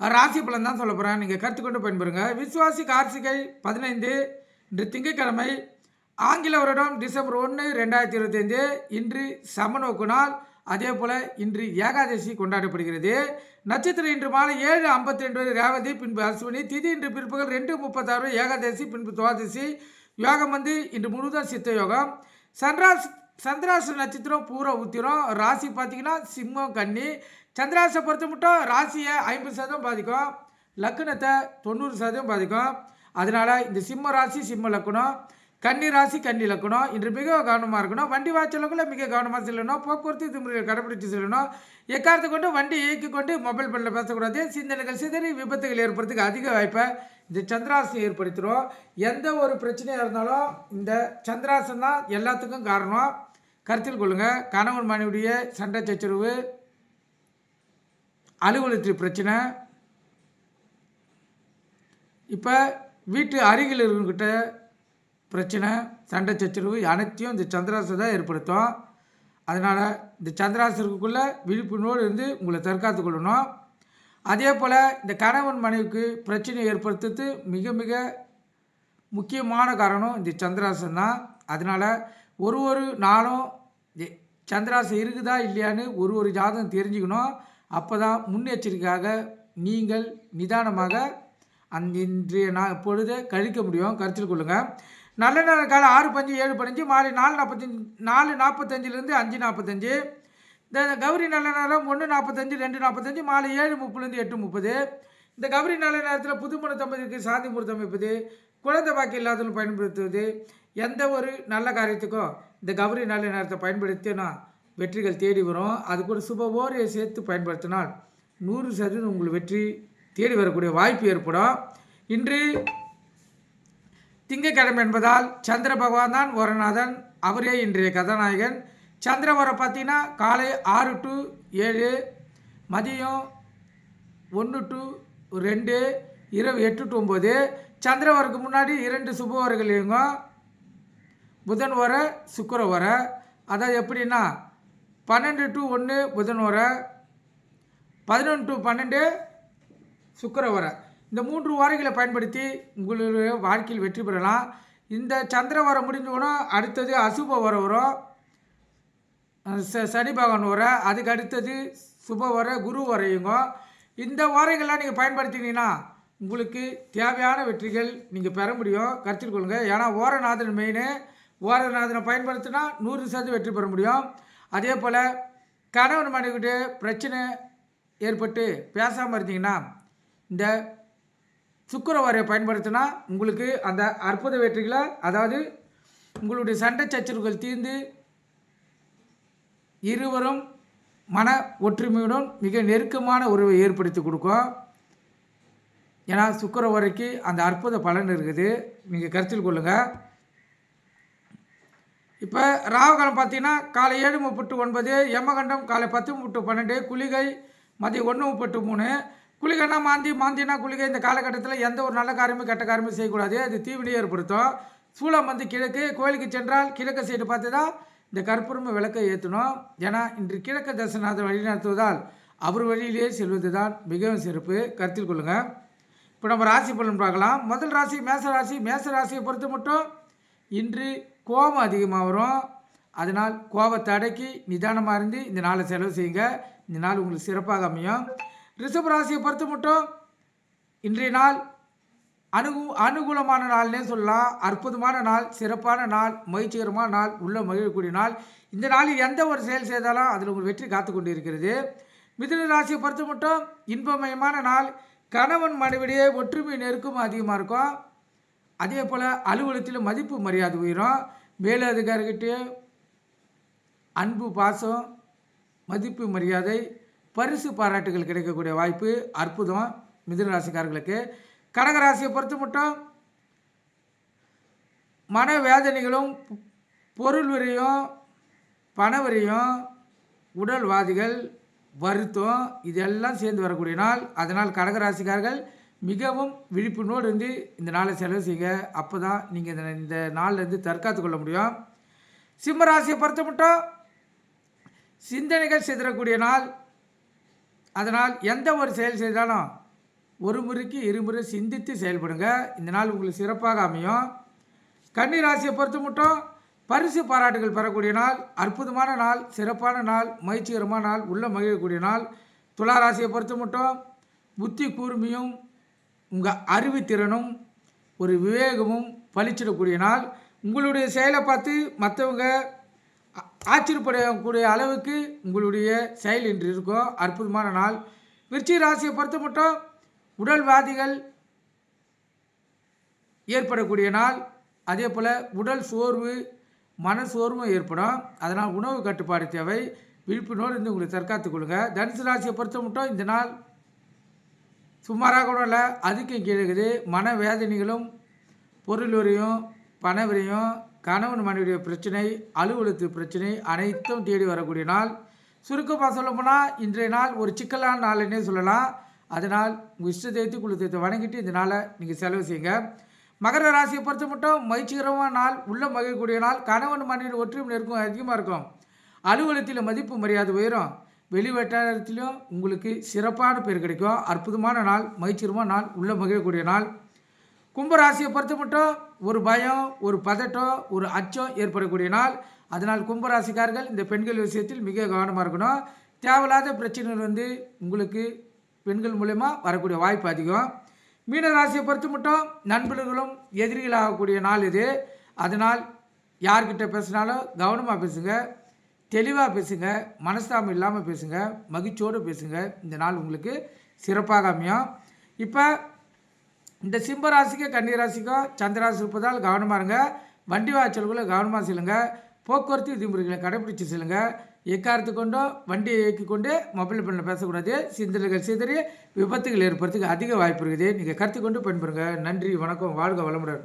ராசி பலன் தான் சொல்ல போகிறேன் நீங்கள் கற்றுக்கொண்டு பயன்பெறுங்க. விசுவாசி கார்த்திகை பதினைந்து இன்று திங்கட்கிழமை ஆங்கில வருடம் டிசம்பர் ஒன்று ரெண்டாயிரத்தி இருபத்தைந்து. இன்று சமநோக்கு நாள். அதே போல் இன்று ஏகாதசி கொண்டாடப்படுகிறது. நட்சத்திரம் இன்று மாலை ஏழு ஐம்பத்தி ரெண்டு வரை ரேவதி பின்பு அஸ்வினி திதி இன்று பிற்பகல் ரெண்டு முப்பத்தாறு ஏகாதசி பின்பு துவாதசி. யோகம் வந்து இன்று முழுவதும் சித்த யோகம். சன்ராஸ் சந்திராசு நட்சத்திரம் பூரா உத்திரம் ராசி பார்த்தீங்கன்னா சிம்மம் கன்னி. சந்திராசை பொறுத்த மட்டும் ராசியை ஐம்பது சதவீதம் பாதிக்கும். லக்னத்தை தொண்ணூறு சதவீதம் பாதிக்கும். அதனால் இந்த சிம்ம ராசி சிம்ம லக்கணம் கன்னி ராசி கன்னி லக்கணம் இன்று மிக கவனமாக இருக்கணும். வண்டி வாய்ச்சலுக்குள்ள மிக கவனமாக செல்லணும். போக்குவரத்து விதிமுறைகளை கடைபிடித்து செல்லணும். எக்காரத்தை கொண்டு வண்டி இயக்கி கொண்டு மொபைல் பண்ணில் பேசக்கூடாது. சிந்தனைகள் சிதறி விபத்துகள் ஏற்படுறதுக்கு அதிக வாய்ப்பை இந்த சந்திராசனம் ஏற்படுத்திடும் எந்த ஒரு பிரச்சனையாக இருந்தாலும் இந்த சந்திராசன் தான் எல்லாத்துக்கும் காரணம். கருத்தில் கொள்ளுங்கள் கணவன் மனைவியுடைய சண்டை சச்சரவு அலுவலகத்தில் பிரச்சனை. இப்போ வீட்டு அருகில் இருக்கிட்ட பிரச்சனை சண்டை சச்சரவு அனைத்தையும் இந்த சந்திராசு தான் ஏற்படுத்தும். அதனால் இந்த சந்திராசருக்குள்ளே விழிப்புணர்வோடு இருந்து உங்களை தற்காத்து கொள்ளணும். அதே போல் இந்த கணவன் மனைவிக்கு பிரச்சனை ஏற்படுத்துறது மிக மிக முக்கியமான காரணம் இந்த சந்திராசன் தான். அதனால் ஒரு ஒரு நாளும் சந்திராசி இருக்குதா இல்லையான்னு ஒரு ஒரு ஜாதகம் தெரிஞ்சுக்கணும். அப்போ தான் முன்னெச்சரிக்கையாக நீங்கள் நிதானமாக அந்த இன்றைய நான் பொழுதை கழிக்க முடியும். கருத்தில் கொள்ளுங்கள் நல்ல நேர காலம் ஆறு பஞ்சு ஏழு பதினஞ்சு மாலை நாலு நாற்பத்தஞ்சு நாலு நாற்பத்தஞ்சிலேருந்து அஞ்சு நாற்பத்தஞ்சு இந்த கௌரி நல்ல நேரம் ஒன்று நாற்பத்தஞ்சு ரெண்டு நாற்பத்தஞ்சு மாலை ஏழு முப்பதுலேருந்து எட்டு முப்பது. இந்த கௌரி நல்ல நேரத்தில் புதுமண தம்பதிக்கு சாந்தி முகூர்த்தம் அமைப்பது குழந்தை பாக்கி இல்லாதவர்கள் பயன்படுத்துவது எந்த ஒரு நல்ல காரியத்துக்கும் இந்த கௌரி நல்ல நேரத்தை பயன்படுத்தினா வெற்றிகள் தேடி வரும். அது கூட சுப ஓரையை சேர்த்து பயன்படுத்தினால் நூறு சதவீதம் உங்களுக்கு வெற்றி தேடி வரக்கூடிய வாய்ப்பு ஏற்படும். இன்று திங்கக்கிழமை என்பதால் சந்திர பகவான் தான் வரநாதன். அவரே இன்றைய கதாநாயகன். சந்திரவரம் பார்த்தீங்கன்னா காலை ஆறு டு ஏழு மதியம் ஒன்று டு ரெண்டு இரவு எட்டு டு ஒம்பது சந்திரவருக்கு முன்னாடி இரண்டு சுபவர்கள் இயங்கும். புதன் வர சுக்கர வர அதாவது எப்படின்னா பன்னெண்டு டு ஒன்று புதன் வர பதினொன்று டு பன்னெண்டு சுக்கர வர. இந்த மூன்று வாரங்களை பயன்படுத்தி உங்களுடைய வாழ்க்கையில் வெற்றி பெறலாம். இந்த சந்திர வரம் முடிஞ்சோன்னா அடுத்தது அசுப வர வரும். ச சனி பகவான் வர அதுக்கு அடுத்தது சுப வர குரு வரையுங்க இந்த வாரங்கள்லாம் நீங்கள் பயன்படுத்தினீங்கன்னா உங்களுக்கு தேவையான வெற்றிகள் நீங்கள் பெற முடியும். கருத்தில் கொள்ளுங்கள் ஏன்னா ஓரநாதன் மெயினு ஓரநாதனை பயன்படுத்தினா நூறு சதவீதம் வெற்றி பெற முடியும். அதே போல் கணவன் மனைவிட்டு பிரச்சனை ஏற்பட்டு பேசாமல் இருந்தீங்கன்னா இந்த சுக்கரவாரியை பயன்படுத்தினா உங்களுக்கு அந்த அற்புத வெற்றிகளை அதாவது உங்களுடைய சண்டை சச்சரவுகள் தீர்ந்து இருவரும் மன ஒற்றுமையுடன் மிக நெருக்கமான உறவை ஏற்படுத்தி கொடுக்கும். ஏன்னா சுக்கரவரைக்கு அந்த அற்புத பலன் இருக்குது. நீங்கள் கருத்தில் கொள்ளுங்கள் இப்போ ராகுகாலம் பார்த்தீங்கன்னா காலை ஏழு முப்பட்டு ஒன்பது யமகண்டம் காலை பத்து முப்பட்டு பன்னெண்டு குளிகை மதியம் ஒன்று முப்பட்டு மூணு. குளிகைனா மாந்தி மாந்தினா குளிகை. இந்த காலகட்டத்தில் எந்த ஒரு நல்ல காரியமும் கெட்ட காரியமும் செய்யக்கூடாது. அது தீவினை ஏற்படுத்தும். சூளம் வந்து கிழக்கு கோயிலுக்கு சென்றால் கிழக்கு சைடு பார்த்து தான் இந்த கற்பூரம விளக்கை ஏற்றணும் ஏன்னா இன்று கிழக்கு தரிசனத்தை வழிநடத்துவதால் அவர் வழியிலேயே செல்வது தான் மிகவும் சிறப்பு. கருத்தில் கொள்ளுங்கள் இப்போ நம்ம ராசி பலன் பார்க்கலாம். முதல் ராசி மேச ராசி மேச ராசியை பொறுத்து மட்டும் இன்று கோபம் அதிகமாக வரும். அதனால் கோபத்தை அடக்கி நிதானமாக இருந்து இந்த நாளை செலவு செய்யுங்க. இந்த நாள் உங்களுக்கு சிறப்பாக அமையும். ரிஷப ராசியை பொறுத்த மட்டும் இன்றைய நாள் அனுகு அனுகூலமான நாள்னே சொல்லலாம். அற்புதமான நாள் சிறப்பான நாள் மகிழ்ச்சிகரமான நாள் உள்ள மகிழக்கூடிய நாள். இந்த நாளில் எந்த ஒரு செயல் செய்தாலும் அதில் உங்கள் வெற்றி காத்து கொண்டு இருக்கிறது மிதுன ராசியை பொறுத்த மட்டும் இன்பமயமான நாள். கணவன் மனைவிடையே ஒற்றுமை நெருக்கம் அதிகமாக இருக்கும். அதே போல் அலுவலகத்தில் மதிப்பு மரியாதை உயரும். மேலதிகாரிகிட்டே அன்பு பாசம் மதிப்பு மரியாதை பரிசு பாராட்டுகள் கிடைக்கக்கூடிய வாய்ப்பு அற்புதம் மிதுன ராசிக்காரர்களுக்கு. கடகராசியை பொறுத்து மட்டும் மன வேதனைகளும் பொருள் வரியும் பணவரியும் உடல்வாதிகள் வருத்தம் இதெல்லாம் சேர்ந்து வரக்கூடிய நாள். அதனால் கடகராசிக்காரர்கள் மிகவும் விழிப்புணோடு இருந்து இந்த நாளை செலவு செய்யுங்க. அப்போ தான் நீங்கள் இந்த இந்த நாள்லேருந்து தற்காத்து கொள்ள முடியும். சிம்ம ராசியை பொறுத்த மட்டும் சிந்தனைகள் சிதறக்கூடிய நாள். அதனால் எந்த ஒரு செயல் செய்தாலும் ஒரு முறைக்கு இருமுறை சிந்தித்து செயல்படுங்க. இந்த நாள் உங்களுக்கு சிறப்பாக அமையும். கன்னி ராசியை பொறுத்த மட்டும் பரிசு பாராட்டுகள் பெறக்கூடிய நாள். அற்புதமான நாள் சிறப்பான நாள் மகிழ்ச்சிகரமான நாள் உள்ள மகிழக்கூடிய நாள். துலா ராசியை பொறுத்த மட்டும் புத்தி கூர்மையும் உங்கள் அறிவுத்திறனும் ஒரு விவேகமும் பளிச்சிடக்கூடிய நாள். உங்களுடைய செயலை பார்த்து மற்றவங்க ஆச்சரியப்படக்கூடிய அளவுக்கு உங்களுடைய செயல் இன்று இருக்கும். அற்புதமான நாள். விருச்சிக ராசியை பொறுத்த மட்டும் உடல்வாதிகள் ஏற்படக்கூடிய நாள். அதே போல் உடல் சோர்வு மன சோர்வும் ஏற்படும். அதனால் உணவு கட்டுப்பாடு தேவை. விழிப்புணர்வு இருந்து உங்களை தற்காத்துக் கொள்ளுங்கள் தனுசு ராசியை பொறுத்த மட்டும் இந்த நாள் சுமாராக கூட இல்லை அதுக்கும் கீழே இருக்குது. மன வேதனைகளும் பொருள் வரையும் பண கணவன் மனைவியுடைய பிரச்சனை அலுவலகத்து பிரச்சனை அனைத்தும் தேடி வரக்கூடிய நாள். சுருக்கமாக சொல்லப்போனால் இன்றைய நாள் ஒரு சிக்கலான நாள்னே சொல்லலாம். அதனால் உங்கள் இஷ்ட தெய்வத்தை குழு தெய்வத்தை வணங்கிட்டு இந்த நாளை நீங்கள் செலவு செய்யுங்க. மகர ராசியை பொறுத்த மட்டும் மகிழ்ச்சிகரமான நாள் உள்ள மகிழக்கூடிய நாள். கணவன் மனைவி ஒற்றுமை நெருக்கம் அதிகமாக இருக்கும். அலுவலகத்தில் மதிப்பு மரியாதை உயரும். வெளி வட்டாரத்திலும் உங்களுக்கு சிறப்பான பேர் கிடைக்கும். அற்புதமான நாள் மகிழ்ச்சிகரமான நாள் உள்ள மகிழக்கூடிய நாள். கும்பராசியை பொறுத்த மட்டும் ஒரு பயம் ஒரு பதட்டம் ஒரு அச்சம் ஏற்படக்கூடிய நாள். அதனால் கும்பராசிக்காரர்கள் இந்த பெண்கள் விஷயத்தில் மிக கவனமாக இருக்கணும். தேவையில்லாத பிரச்சனைகள் வந்து உங்களுக்கு பெண்கள் மூலயமா வரக்கூடிய வாய்ப்பு அதிகம். மீன ராசியை பொறுத்த மட்டும் நண்பர்களும் எதிரிகளாகக்கூடிய நாள் இது. அதனால் யார்கிட்ட பேசினாலும் கவனமாக பேசுங்க. தெளிவாக பேசுங்க மனஸ்தாபம் இல்லாமல் பேசுங்க மகிழ்ச்சியோடு பேசுங்க. இந்த நாள் உங்களுக்கு சிறப்பாக அமையும். இப்போ இந்த சிம்பராசிக்கும் கன்னிராசிக்கும் சந்திராசி இருப்பதால் கவனமாக இருங்க. வண்டி வாய்ச்சல்களை கவனமாக செல்லுங்க. போக்குவரத்து விதிமுறைகளை கடைபிடிச்சு செல்லுங்க. எக்காரத்து கொண்டோ வண்டியை இயக்கி கொண்டு மொபைல் ஃபோனில் பேசக்கூடாது. சிந்தனைகள் சிதறி விபத்துகள் ஏற்படுறதுக்கு அதிக வாய்ப்பு இருக்குது. நீங்கள் கருத்து கொண்டு பயன்பெறுங்க. நன்றி வணக்கம். வாழ்க வளமுடன்.